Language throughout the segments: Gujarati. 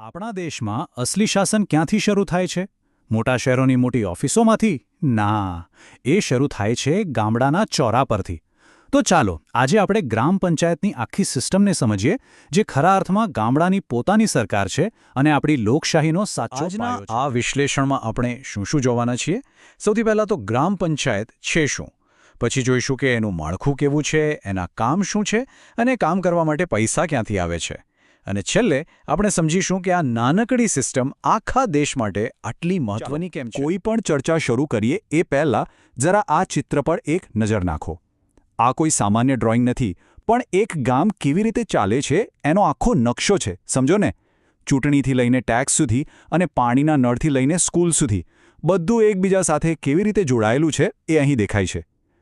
આપણા દેશમાં અસલી શાસન ક્યાંથી શરૂ થાય છે? મોટા શહેરોની મોટી ઓફિસોમાંથી? ના એ શરૂ થાય છે ગામડાના ચોરા પરથી. તો ચાલો આજે આપણે ગ્રામ પંચાયતની આખી સિસ્ટમને સમજીએ જે ખરા અર્થમાં ગામડાની પોતાની સરકાર છે અને આપણી લોકશાહીનો સાચો આજના આ વિશ્લેષણમાં આપણે શું શું જોવાના છીએ? સૌથી પહેલાં તો ગ્રામ પંચાયત છે શું? પછી જોઈશું કે એનું માળખું કેવું છે એના કામ શું છે અને કામ કરવા માટે પૈસા ક્યાંથી આવે છે? અને છેલ્લે આપણે સમજીશું કે આ નાનકડી સિસ્ટમ આખા દેશ માટે આટલી મહત્વની કેમ છે? કોઈ પણ ચર્ચા શરૂ કરીએ એ પહેલાં જરા આ ચિત્ર પર એક નજર નાખો. આ કોઈ સામાન્ય ડ્રોઈંગ નથી પણ એક ગામ કેવી રીતે ચાલે છે એનો આખો નકશો છે સમજો ને? ચૂંટણીથી લઈને ટેક્સ સુધી અને પાણીના નળથી લઈને સ્કૂલ સુધી બધું એકબીજા સાથે કેવી રીતે જોડાયેલું છે એ અહીં દેખાય છે.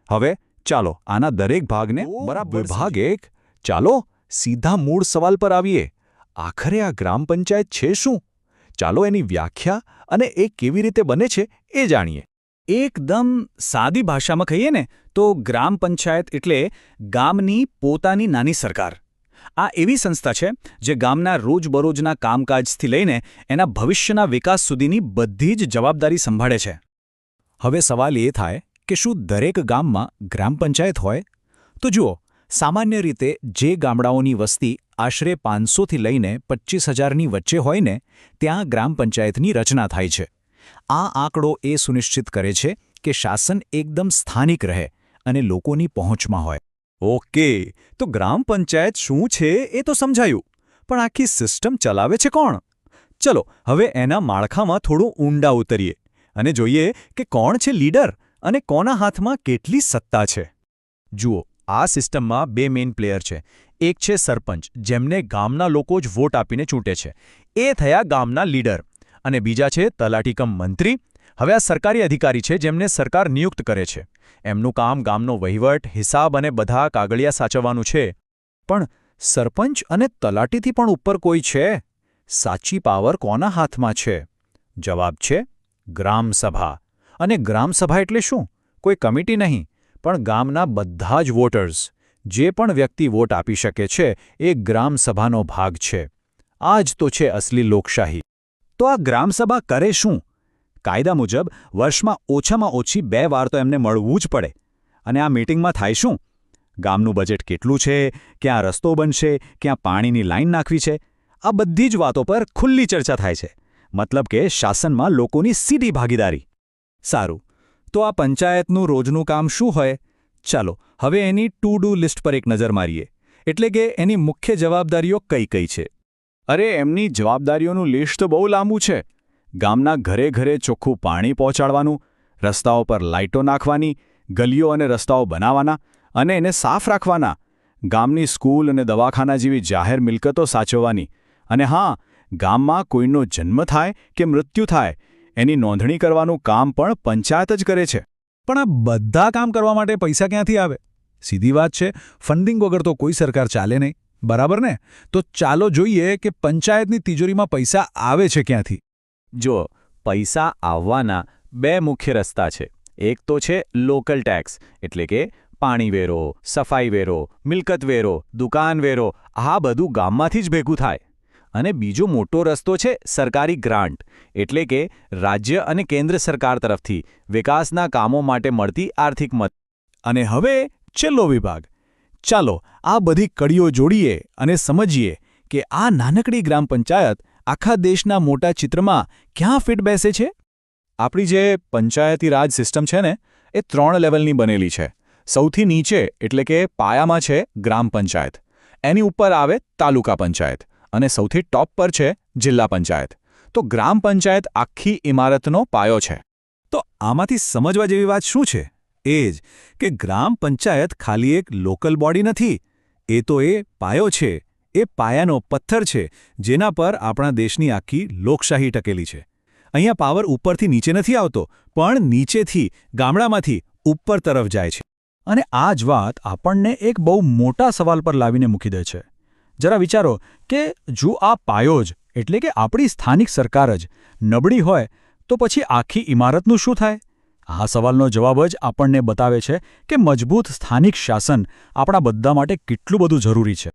હવે ચાલો આના દરેક ભાગને બરાબર ભાગ એક ચાલો સીધા મૂળ સવાલ પર આવીએ. આખરે આ ગ્રામ પંચાયત છે શું? ચાલો એની વ્યાખ્યા અને એ કેવી રીતે બને છે એ જાણીએ. એકદમ સાદી ભાષામાં કહીએ ને, તો ગ્રામ પંચાયત એટલે ગામની પોતાની નાની સરકાર. આ એવી સંસ્થા છે, જે ગામના રોજબરોજના કામકાજથી લઈને એના ભવિષ્યના વિકાસ સુધીની બધી જ જવાબદારી સંભાળે છે. હવે સવાલ એ થાય કે શું દરેક ગામમાં ગ્રામ પંચાયત હોય? તો જુઓ, સામાન્ય રીતે જે ગામડાઓની વસ્તી આશરે પાંચસોથી લઈને પચીસ હજારની વચ્ચે હોયને ત્યાં ગ્રામ પંચાયતની રચના થાય છે. આ આંકડો એ સુનિશ્ચિત કરે છે કે શાસન એકદમ સ્થાનિક રહે અને લોકોની પહોંચમાં હોય. ઓકે, તો ગ્રામ પંચાયત શું છે એ તો સમજાયું. પણ આખી સિસ્ટમ ચલાવે છે કોણ? ચલો, હવે એના માળખામાં થોડું ઊંડા ઉતરીએ અને જોઈએ કે કોણ છે લીડર અને કોના હાથમાં કેટલી સત્તા છે. જુઓ આ સિસ્ટમમાં બે મેઇન પ્લેયર છે. એક છે સરપંચ, જેમને ગામના લોકો જ વોટ આપીને ચૂંટે છે. એ થયા ગામના લીડર. અને બીજા છે તલાટીકમ મંત્રી. હવે આ સરકારી અધિકારી છે જેમને સરકાર નિયુક્ત કરે છે. એમનું કામ ગામનો વહીવટ, હિસાબ અને બધા કાગળિયા સાચવવાનું છે. પણ સરપંચ અને તલાટીથી પણ ઉપર કોઈ છે? સાચી પાવર કોના હાથમાં છે? જવાબ છે ગ્રામસભા. અને ગ્રામસભા એટલે શું? કોઈ કમિટી નહીં. પણ ગામના બધા જ વોટર્સ, જે પણ વ્યક્તિ વોટ આપી શકે છે, એ ગ્રામસભાનો ભાગ છે. આ જ તો છે અસલી લોકશાહી. તો આ ગ્રામસભા કરે શું? કાયદા મુજબ, વર્ષમાં ઓછામાં ઓછી બે વાર તો એમને મળવું જ પડે. અને આ મીટિંગમાં થાય શું? ગામનું બજેટ કેટલું છે? ક્યાં રસ્તો બનશે? ક્યાં પાણીની લાઇન નાખવી છે? આ બધી જ વાતો પર ખુલ્લી ચર્ચા થાય છે. મતલબ કે શાસનમાં લોકોની સીધી ભાગીદારી. સારું. તો આ પંચાયતનું રોજનું કામ શું હોય? ચાલો, હવે એની ટુ ડુ લિસ્ટ પર એક નજર મારીએ. એટલે કે એની મુખ્ય જવાબદારીઓ કઈ કઈ છે? અરે, એમની જવાબદારીઓનું લિસ્ટ તો બહુ લાંબુ છે. ગામના ઘરે ઘરે ચોખ્ખું પાણી પહોંચાડવાનું, રસ્તાઓ પર લાઇટો નાખવાની, ગલીઓ અને રસ્તાઓ બનાવવાના અને એને સાફ રાખવાના. ગામની સ્કૂલ અને દવાખાના જેવી જાહેર મિલકતો સાચવવાની. અને હા, ગામમાં કોઈનો જન્મ થાય કે મૃત્યુ થાય એની નોંધણી કરવાનું કામ પણ પંચાયત જ કરે છે. પણ આ બધા કામ કરવા માટે પૈસા ક્યાંથી આવે? સીધી વાત છે, ફંડિંગ વગર તો કોઈ સરકાર ચાલે નહીં. બરાબર ને? તો ચાલો જોઈએ કે પંચાયતની તિજોરીમાં પૈસા આવે છે ક્યાંથી? જો, પૈસા આવવાના બે મુખ્ય રસ્તા છે. એક તો છે લોકલ ટેક્સ, એટલે કે પાણી વેરો, સફાઈ વેરો, મિલકત વેરો, દુકાન વેરો, આ બધું ગામમાંથી જ ભેગું થાય. અને બીજો મોટો રસ્તો છે સરકારી ગ્રાન્ટ, એટલે કે રાજ્ય અને કેન્દ્ર સરકાર તરફથી વિકાસના કામો માટે મળતી આર્થિક મદદ. અને હવે છેલ્લો વિભાગ. ચાલો આ બધી કડીઓ જોડીએ અને સમજીએ કે આ નાનકડી ગ્રામ પંચાયત આખા દેશના મોટા ચિત્રમાં ક્યાં ફિટ બેસે છે? આપણી જે પંચાયતી રાજ સિસ્ટમ છે ને, એ ત્રણ લેવલની બનેલી છે. સૌથી નીચે એટલે કે પાયામાં છે ગ્રામ પંચાયત. એની ઉપર આવે તાલુકા પંચાયત. અને સૌથી ટોપ પર છે જિલ્લા પંચાયત. તો ગ્રામ પંચાયત આખી ઇમારતનો પાયો છે. તો આમાંથી સમજવા જેવી વાત શું છે? એ જ કે ગ્રામ પંચાયત ખાલી એક લોકલ બોડી નથી. એ તો એ પાયો છે. એ પાયાનો પથ્થર છે જેના પર આપણા દેશની આખી લોકશાહી ટકેલી છે. અહીંયા પાવર ઉપરથી નીચે નથી આવતો, પણ નીચેથી, ગામડામાંથી ઉપર તરફ જાય છે. અને આ જ વાત આપણને એક બહુ મોટા સવાલ પર લાવીને મૂકી દે છે. જરા વિચારો કે જો આ પાયો જ, એટલે કે આપણી સ્થાનિક સરકાર જ, નબળી હોય, તો પછી આખી ઇમારતનું શું થાય? આ સવાલનો જવાબ જ આપણને બતાવે છે કે મજબૂત સ્થાનિક શાસન આપણા બધા માટે કેટલું બધું જરૂરી છે.